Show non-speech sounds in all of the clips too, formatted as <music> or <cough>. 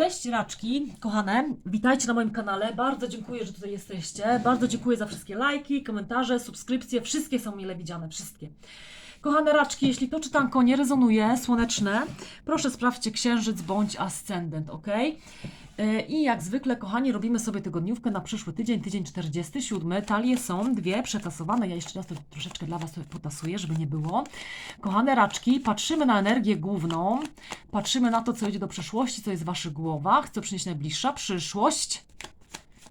Cześć raczki, kochane, witajcie na moim kanale. Bardzo dziękuję, że tutaj jesteście. Bardzo dziękuję za wszystkie lajki, komentarze, subskrypcje. Wszystkie są mile widziane, wszystkie. Kochane raczki, jeśli to czytanko nie rezonuje, słoneczne, proszę sprawdźcie księżyc bądź ascendent, ok? Yy, I jak zwykle, kochani, robimy sobie tygodniówkę na przyszły tydzień, tydzień 47. Talie są dwie przetasowane. Ja jeszcze raz to troszeczkę dla Was potasuję, żeby nie było. Kochane raczki, patrzymy na energię główną, patrzymy na to, co idzie do przeszłości, co jest w Waszych głowach, co przyniesie najbliższa przyszłość.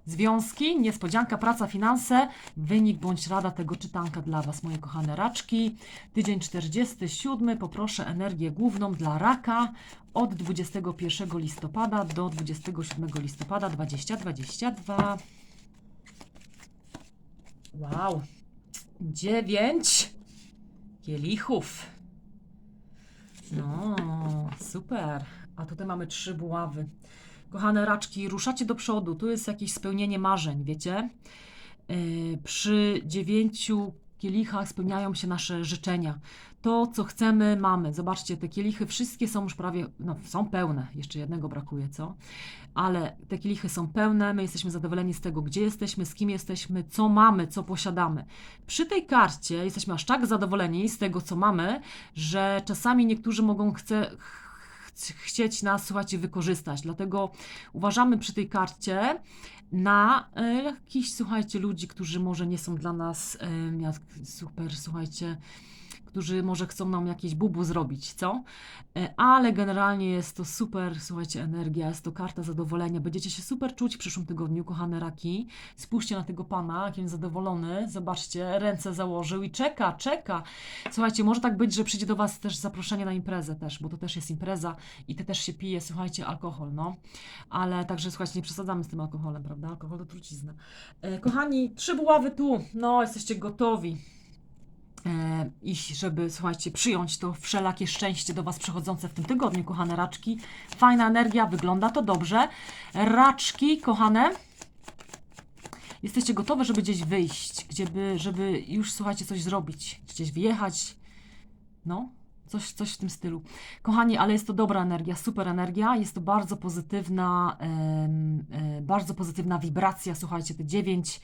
Związki, niespodzianka, praca, finanse, wynik bądź rada tego czytanka dla Was, moje kochane raczki. Tydzień 47, poproszę energię główną dla raka od 21 listopada do 27 listopada 2022. Wow, 9 kielichów. No, super. A tutaj mamy trzy buławy. Kochane raczki, ruszacie do przodu. Tu jest jakieś spełnienie marzeń, wiecie? Yy, przy dziewięciu kielichach spełniają się nasze życzenia. To, co chcemy, mamy. Zobaczcie, te kielichy wszystkie są już prawie, no są pełne. Jeszcze jednego brakuje, co? Ale te kielichy są pełne, my jesteśmy zadowoleni z tego, gdzie jesteśmy, z kim jesteśmy, co mamy, co posiadamy. Przy tej karcie jesteśmy aż tak zadowoleni z tego, co mamy, że czasami niektórzy mogą chce, ch- chcieć nas, słuchajcie, wykorzystać. Dlatego uważamy przy tej karcie na e, jakichś, słuchajcie, ludzi, którzy może nie są dla nas e, super, słuchajcie, którzy może chcą nam jakieś bubu zrobić, co? E, Ale generalnie jest to super, słuchajcie, energia, jest to karta zadowolenia. Będziecie się super czuć w przyszłym tygodniu, kochane raki. Spójrzcie na tego pana, jakim jest zadowolony. Zobaczcie, ręce założył i czeka, czeka. Słuchajcie, może tak być, że przyjdzie do Was też zaproszenie na imprezę też, bo to też jest impreza i Ty też się pije, słuchajcie, alkohol, no. Ale także, słuchajcie, nie przesadzamy z tym alkoholem, prawda? Alkohol to trucizna. E, kochani, trzy buławy tu. No, jesteście gotowi e, iść, żeby, słuchajcie, przyjąć to wszelakie szczęście do Was przychodzące w tym tygodniu, kochane raczki. Fajna energia, wygląda to dobrze. Raczki, kochane, jesteście gotowe, żeby gdzieś wyjść, gdzieby, żeby już, słuchajcie, coś zrobić, gdzieś wyjechać, no, coś, coś w tym stylu. Kochani, ale jest to dobra energia, super energia, jest to bardzo pozytywna, em, e, bardzo pozytywna wibracja, słuchajcie, te dziewięć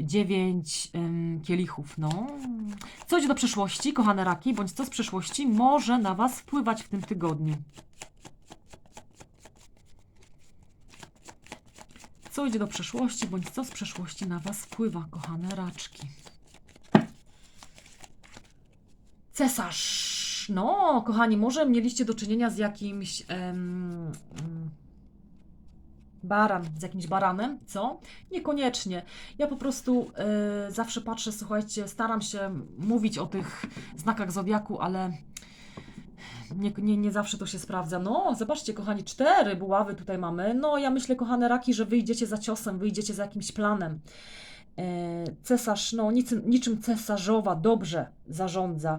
dziewięć em, kielichów, no. Co idzie do przyszłości, kochane raki, bądź co z przyszłości może na Was wpływać w tym tygodniu? Co idzie do przeszłości, bądź co z przeszłości na Was wpływa, kochane raczki? Cesarz. No, kochani, może mieliście do czynienia z jakimś mm, baran, z jakimś baranem, co? Niekoniecznie. Ja po prostu e, zawsze patrzę, słuchajcie, staram się mówić o tych znakach zodiaku, ale nie, nie, nie zawsze to się sprawdza. No, zobaczcie, kochani, cztery buławy tutaj mamy. No, ja myślę, kochane raki, że wyjdziecie za ciosem, wyjdziecie za jakimś planem. E, Cesarz, no, niczym, niczym cesarzowa dobrze zarządza,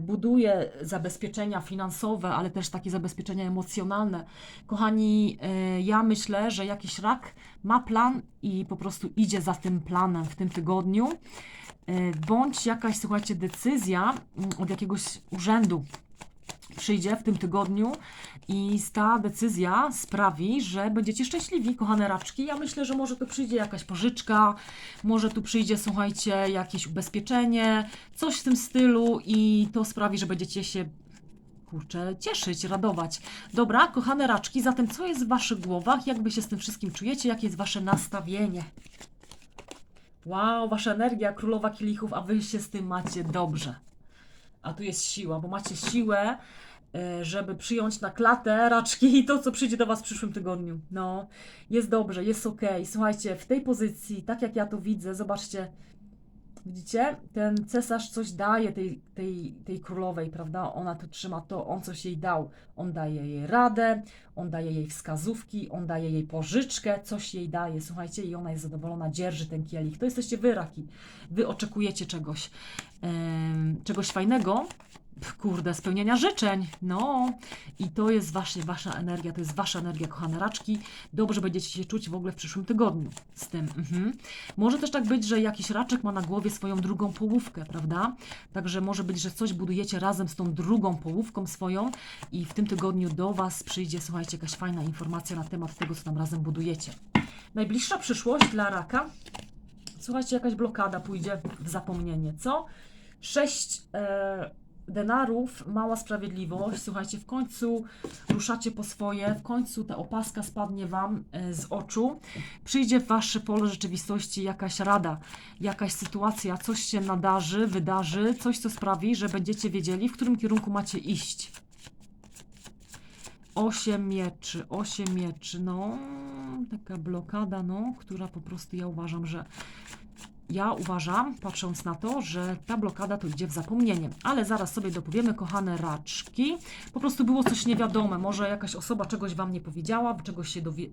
buduje zabezpieczenia finansowe, ale też takie zabezpieczenia emocjonalne. Kochani, e, ja myślę, że jakiś rak ma plan i po prostu idzie za tym planem w tym tygodniu, e, bądź jakaś, słuchajcie, decyzja mm, od jakiegoś urzędu przyjdzie w tym tygodniu i ta decyzja sprawi, że będziecie szczęśliwi, kochane raczki. Ja myślę, że może tu przyjdzie jakaś pożyczka, może tu przyjdzie, słuchajcie, jakieś ubezpieczenie, coś w tym stylu i to sprawi, że będziecie się kurczę, cieszyć, radować. Dobra, kochane raczki, zatem co jest w Waszych głowach? Jak Wy się z tym wszystkim czujecie? Jakie jest Wasze nastawienie? Wow, Wasza energia, królowa kielichów, a Wy się z tym macie dobrze. A tu jest siła, bo macie siłę, e, żeby przyjąć na klatę raczki i to, co przyjdzie do Was w przyszłym tygodniu. No, jest dobrze, jest ok. Słuchajcie, w tej pozycji, tak jak ja to widzę, zobaczcie, widzicie, ten cesarz coś daje tej, tej, tej królowej, prawda? Ona tu trzyma to, on coś jej dał. On daje jej radę, on daje jej wskazówki, on daje jej pożyczkę, coś jej daje, słuchajcie, i ona jest zadowolona, dzierży ten kielich. To jesteście wy, raki. Wy oczekujecie czegoś, em, czegoś fajnego, Kurde, spełnienia życzeń. No, i to jest właśnie wasza energia, to jest wasza energia, kochane raczki. Dobrze będziecie się czuć w ogóle w przyszłym tygodniu z tym. Mhm. Może też tak być, że jakiś raczek ma na głowie swoją drugą połówkę, prawda? Także może być, że coś budujecie razem z tą drugą połówką swoją i w tym tygodniu do Was przyjdzie, słuchajcie, jakaś fajna informacja na temat tego, co tam razem budujecie. Najbliższa przyszłość dla raka. Słuchajcie, jakaś blokada pójdzie w zapomnienie, co? Sześć e, denarów, mała sprawiedliwość. Słuchajcie, w końcu ruszacie po swoje, w końcu ta opaska spadnie Wam e, z oczu. Przyjdzie w Wasze pole rzeczywistości jakaś rada, jakaś sytuacja, coś się nadarzy, wydarzy, coś, co sprawi, że będziecie wiedzieli, w którym kierunku macie iść. Osiem mieczy, osiem mieczy, no taka blokada, no, która po prostu ja uważam, że ja uważam, patrząc na to, że ta blokada to idzie w zapomnienie. Ale zaraz sobie dopowiemy, kochane raczki. Po prostu było coś niewiadome. Może jakaś osoba czegoś Wam nie powiedziała, czegoś się dowie...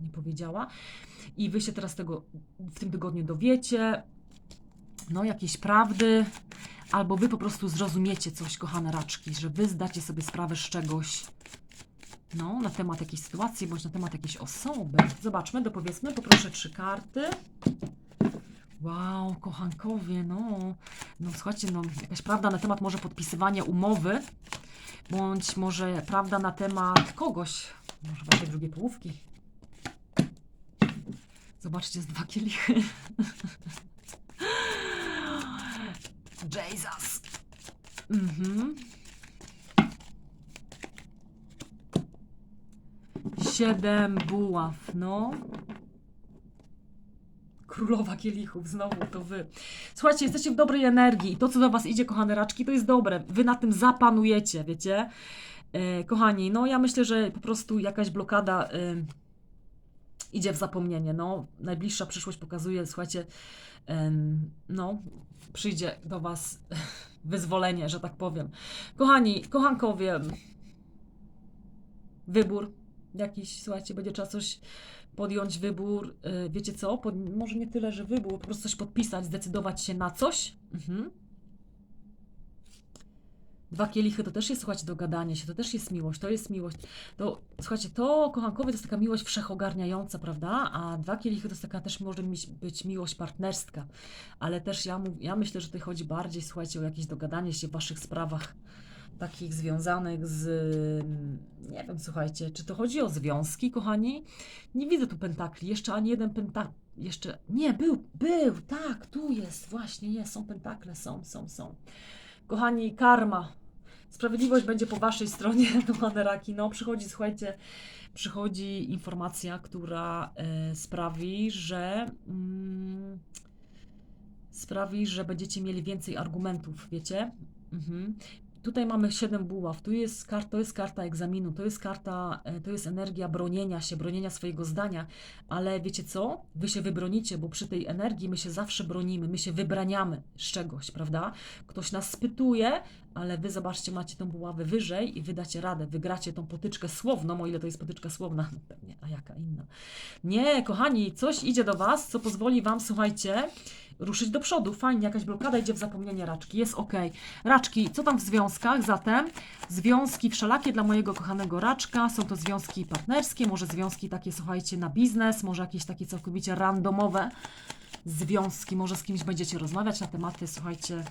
nie powiedziała. I Wy się teraz tego w tym tygodniu dowiecie. No, jakieś prawdy. Albo Wy po prostu zrozumiecie coś, kochane raczki, że Wy zdacie sobie sprawę z czegoś. No, na temat jakiejś sytuacji, bądź na temat jakiejś osoby. Zobaczmy, dopowiedzmy, poproszę trzy karty. Wow, kochankowie, no. No słuchajcie, no jakaś prawda na temat może podpisywania umowy, bądź może prawda na temat kogoś, może waszej drugiej połówki. Zobaczcie, z dwa kielichy. <laughs> Jesus. Mhm. Siedem buław, no. Królowa kielichów, znowu to wy. Słuchajcie, jesteście w dobrej energii i to, co do was idzie, kochane raczki, to jest dobre. Wy na tym zapanujecie, wiecie? E, kochani, no ja myślę, że po prostu jakaś blokada e, idzie w zapomnienie. No, najbliższa przyszłość pokazuje, słuchajcie, em, no, przyjdzie do was <laughs> wyzwolenie, że tak powiem. Kochani, kochankowie, wybór jakiś, słuchajcie, będzie trzeba coś podjąć wybór, y, wiecie co, pod, może nie tyle, że wybór, po prostu coś podpisać, zdecydować się na coś. Mhm. Dwa kielichy to też jest, słuchajcie, dogadanie się, to też jest miłość, to jest miłość. To, słuchajcie, to kochankowie to jest taka miłość wszechogarniająca, prawda? A dwa kielichy to jest taka też może być miłość partnerska. Ale też ja, ja myślę, że tutaj chodzi bardziej, słuchajcie, o jakieś dogadanie się w waszych sprawach takich związanych z, nie wiem, słuchajcie, czy to chodzi o związki, kochani? Nie widzę tu pentakli, jeszcze ani jeden pentak, jeszcze, nie, był, był, tak, tu jest, właśnie, jest, są pentakle, są, są, są. Kochani, karma, sprawiedliwość będzie po waszej stronie, <laughs> kochane raki, no, przychodzi, słuchajcie, przychodzi informacja, która e, sprawi, że... Mm, sprawi, że będziecie mieli więcej argumentów, wiecie? Mhm. Tutaj mamy 7 buław, tu jest to jest karta egzaminu, to jest karta, e, to jest energia bronienia się, bronienia swojego zdania, ale wiecie co? Wy się wybronicie, bo przy tej energii my się zawsze bronimy, my się wybraniamy z czegoś, prawda? Ktoś nas spytuje, ale wy zobaczcie, macie tą buławę wyżej i wy dacie radę, wygracie tą potyczkę słowną, o ile to jest potyczka słowna, no pewnie, a jaka inna. Nie, kochani, coś idzie do was, co pozwoli wam, słuchajcie, ruszyć do przodu. Fajnie, jakaś blokada idzie w zapomnienie raczki. Jest ok. Raczki, co tam w związkach? Zatem związki wszelakie dla mojego kochanego raczka. Są to związki partnerskie, może związki takie, słuchajcie, na biznes, może jakieś takie całkowicie randomowe związki. Może z kimś będziecie rozmawiać na tematy, słuchajcie,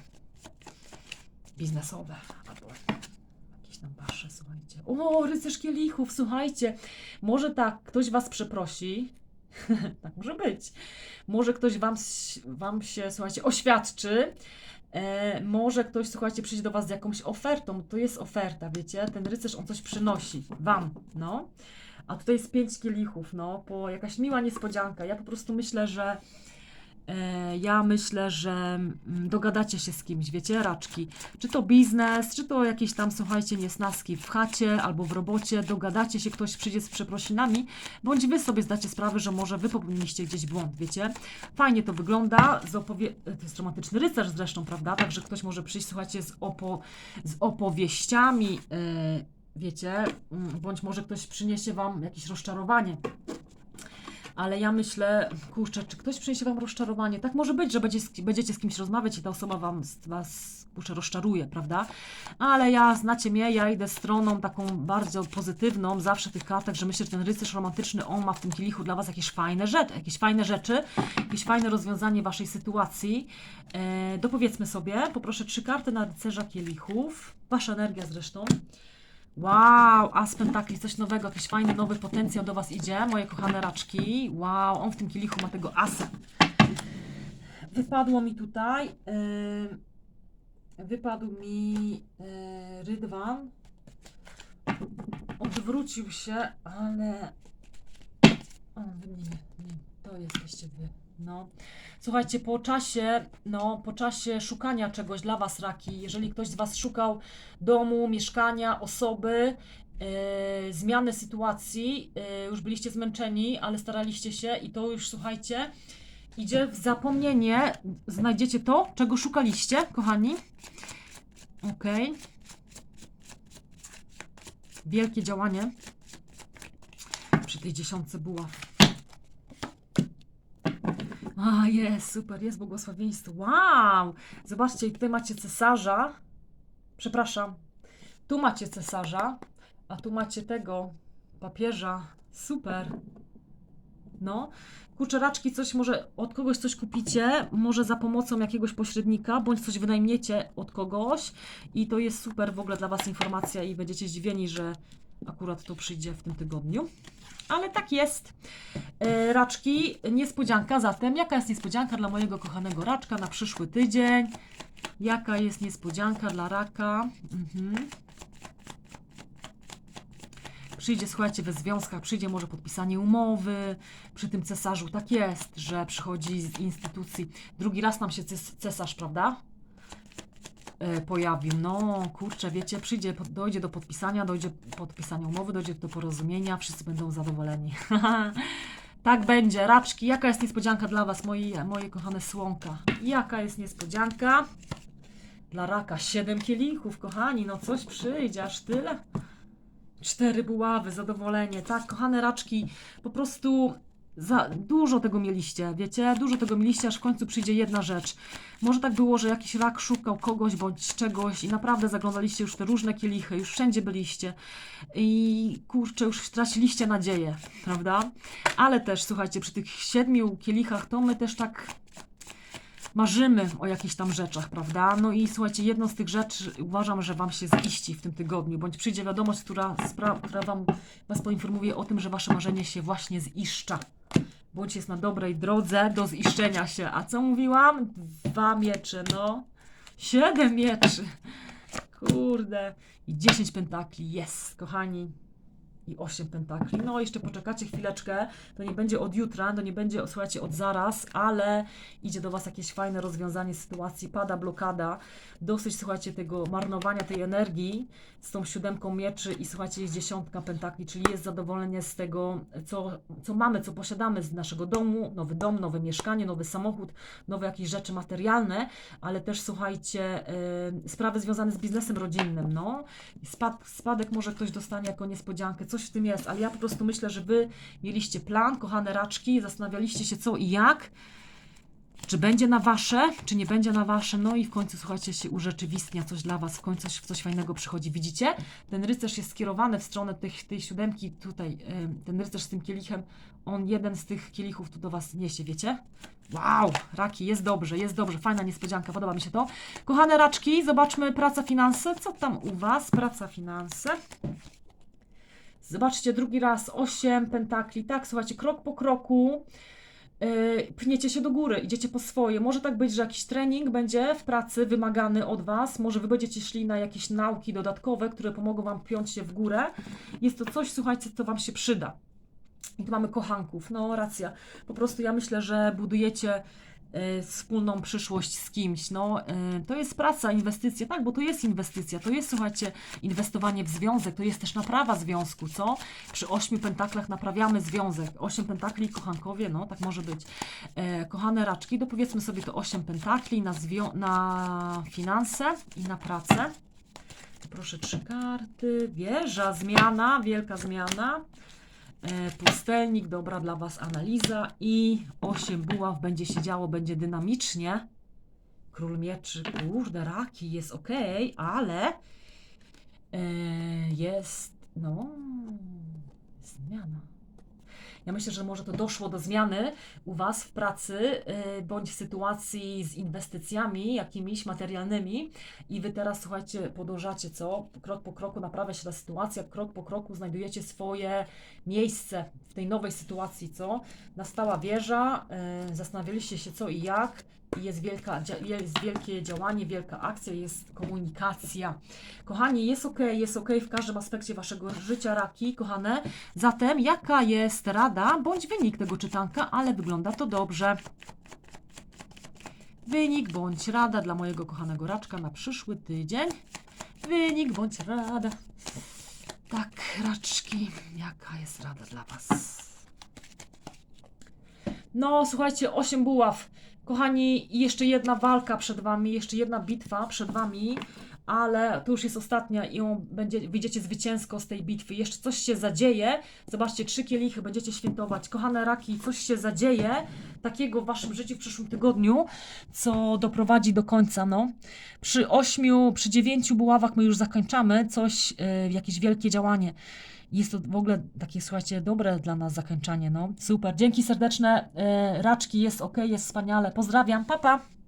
biznesowe albo jakieś tam wasze, słuchajcie. O, rycerz kielichów, słuchajcie. Może tak, ktoś was przeprosi. <laughs> tak może być. Może ktoś wam, wam się, słuchajcie, oświadczy. E, może ktoś, słuchajcie, przyjdzie do was z jakąś ofertą. To jest oferta, wiecie? Ten rycerz, on coś przynosi wam, no. A tutaj jest pięć kielichów, no, po jakaś miła niespodzianka. Ja po prostu myślę, że ja myślę, że mm, dogadacie się z kimś, wiecie, raczki. Czy to biznes, czy to jakieś tam, słuchajcie, niesnaski w chacie albo w robocie, dogadacie się, ktoś przyjdzie z przeprosinami, bądź wy sobie zdacie sprawę, że może wy popełniliście gdzieś błąd, wiecie. Fajnie to wygląda, z opowie- to jest romantyczny rycerz zresztą, prawda, także ktoś może przyjść, słuchajcie, z, opo- z opowieściami, e, wiecie, mm, bądź może ktoś przyniesie wam jakieś rozczarowanie. Ale ja myślę, kurczę, czy ktoś przyniesie wam rozczarowanie? Tak może być, że będzie, będziecie z kimś rozmawiać i ta osoba wam was kurczę, rozczaruje, prawda? Ale ja, znacie mnie, ja idę stroną taką bardzo pozytywną zawsze tych kartek, że myślę, że ten rycerz romantyczny, on ma w tym kielichu dla Was jakieś fajne rzeczy, jakieś fajne rzeczy, jakieś fajne rozwiązanie Waszej sytuacji. E, dopowiedzmy sobie, poproszę trzy karty na rycerza kielichów, Wasza energia zresztą. Wow, As Pentakli, coś nowego, jakiś fajny, nowy potencjał do Was idzie, moje kochane raczki. Wow, on w tym kielichu ma tego asa. Wypadło mi tutaj, yy, wypadł mi yy, Rydwan. Odwrócił się, ale... O, nie, nie, to jesteście wy. No. Słuchajcie, po czasie, no, po czasie szukania czegoś dla Was, raki, jeżeli ktoś z Was szukał domu, mieszkania, osoby, e, zmiany sytuacji, e, już byliście zmęczeni, ale staraliście się i to już, słuchajcie, idzie w zapomnienie. Znajdziecie to, czego szukaliście, kochani. Okej. Wielkie działanie przy tej dziesiątce buław. A, jest, super, jest błogosławieństwo. Wow! Zobaczcie, i tutaj macie cesarza. Przepraszam. Tu macie cesarza, a tu macie tego papieża. Super. No. Kurczę, raczki, coś może od kogoś coś kupicie, może za pomocą jakiegoś pośrednika, bądź coś wynajmiecie od kogoś i to jest super w ogóle dla Was informacja i będziecie zdziwieni, że akurat to przyjdzie w tym tygodniu. Ale tak jest. E, raczki, niespodzianka zatem. Jaka jest niespodzianka dla mojego kochanego raczka na przyszły tydzień? Jaka jest niespodzianka dla raka? Mhm. Przyjdzie, słuchajcie, we związkach, przyjdzie może podpisanie umowy. Przy tym cesarzu tak jest, że przychodzi z instytucji. Drugi raz nam się ces- cesarz, prawda? E, pojawił. No kurczę, wiecie, przyjdzie, dojdzie do podpisania, dojdzie podpisania umowy, dojdzie do porozumienia, wszyscy będą zadowoleni. <laughs> tak będzie. Raczki, jaka jest niespodzianka dla Was, moi, moje kochane słonka? Jaka jest niespodzianka? Dla raka siedem kielichów, kochani, no coś przyjdzie, aż tyle. Cztery buławy, zadowolenie. Tak, kochane raczki, po prostu za dużo tego mieliście, wiecie? Dużo tego mieliście, aż w końcu przyjdzie jedna rzecz. Może tak było, że jakiś rak szukał kogoś bądź czegoś i naprawdę zaglądaliście już te różne kielichy, już wszędzie byliście i kurczę, już straciliście nadzieję, prawda? Ale też, słuchajcie, przy tych siedmiu kielichach to my też tak marzymy o jakichś tam rzeczach, prawda? No i słuchajcie, jedną z tych rzeczy uważam, że Wam się ziści w tym tygodniu, bądź przyjdzie wiadomość, która, która Wam Was poinformuje o tym, że Wasze marzenie się właśnie ziszcza. Bądź jest na dobrej drodze do ziszczenia się. A co mówiłam? Dwa miecze, no. Siedem mieczy. Kurde. I dziesięć pentakli. Jest, kochani. I osiem pentakli. No, jeszcze poczekacie chwileczkę. To nie będzie od jutra, to nie będzie, słuchajcie, od zaraz, ale idzie do Was jakieś fajne rozwiązanie sytuacji. Pada blokada. Dosyć, słuchajcie, tego marnowania tej energii z tą siódemką mieczy i słuchajcie, jest dziesiątka pentakli, czyli jest zadowolenie z tego, co, co mamy, co posiadamy z naszego domu, nowy dom, nowe mieszkanie, nowy samochód, nowe jakieś rzeczy materialne, ale też słuchajcie, y, sprawy związane z biznesem rodzinnym, no. Spad, spadek może ktoś dostanie jako niespodziankę, coś w tym jest, ale ja po prostu myślę, że Wy mieliście plan, kochane raczki, zastanawialiście się co i jak, czy będzie na wasze, czy nie będzie na wasze, no i w końcu, słuchajcie, się urzeczywistnia coś dla was, w końcu coś, coś fajnego przychodzi. Widzicie? Ten rycerz jest skierowany w stronę tych, tej siódemki tutaj, ten rycerz z tym kielichem, on jeden z tych kielichów tu do was niesie, wiecie? Wow, raki, jest dobrze, jest dobrze, fajna niespodzianka, podoba mi się to. Kochane raczki, zobaczmy praca, finanse, co tam u was? Praca, finanse. Zobaczcie, drugi raz, 8 pentakli, tak, słuchajcie, krok po kroku, yy, pniecie się do góry, idziecie po swoje. Może tak być, że jakiś trening będzie w pracy wymagany od Was, może Wy będziecie szli na jakieś nauki dodatkowe, które pomogą Wam piąć się w górę. Jest to coś, słuchajcie, co Wam się przyda. I tu mamy kochanków, no racja. Po prostu ja myślę, że budujecie wspólną przyszłość z kimś. No, y, to jest praca, inwestycja, tak, bo to jest inwestycja, to jest, słuchajcie, inwestowanie w związek, to jest też naprawa związku, co? Przy ośmiu pentaklach naprawiamy związek. Osiem pentakli, kochankowie, no, tak może być. E, kochane raczki, dopowiedzmy sobie to osiem pentakli na, na finanse i na pracę. Proszę, trzy karty. Wieża, zmiana, wielka zmiana. E, pustelnik, dobra dla Was analiza i 8 buław będzie się działo, będzie dynamicznie. Król mieczy, kurde, raki, jest ok, ale e, jest, no, zmiana. Ja myślę, że może to doszło do zmiany u Was w pracy, y, bądź w sytuacji z inwestycjami jakimiś materialnymi i Wy teraz, słuchajcie, podążacie, co? Krok po kroku naprawia się ta sytuacja, krok po kroku znajdujecie swoje miejsce w tej nowej sytuacji, co? Nastała wieża, y, zastanawialiście się co i jak, jest, wielka, jest wielkie działanie, wielka akcja, jest komunikacja. Kochani, jest ok, jest ok w każdym aspekcie Waszego życia, raki, kochane. Zatem, jaka jest rada bądź wynik tego czytanka, ale wygląda to dobrze. Wynik bądź rada dla mojego kochanego raczka na przyszły tydzień. Wynik bądź rada. Tak, raczki, jaka jest rada dla Was? No, słuchajcie, 8 buław. Kochani, jeszcze jedna walka przed Wami, jeszcze jedna bitwa przed Wami, ale to już jest ostatnia i ją będzie, wyjdziecie zwycięsko z tej bitwy. Jeszcze coś się zadzieje. Zobaczcie, trzy kielichy będziecie świętować. Kochane raki, coś się zadzieje takiego w Waszym życiu w przyszłym tygodniu, co doprowadzi do końca. No. Przy ośmiu, przy dziewięciu buławach my już zakończamy coś, yy, jakieś wielkie działanie. Jest to w ogóle takie, słuchajcie, dobre dla nas zakończenie, no. Super, dzięki serdeczne. Yy, raczki, jest ok, jest wspaniale. Pozdrawiam, papa. Pa.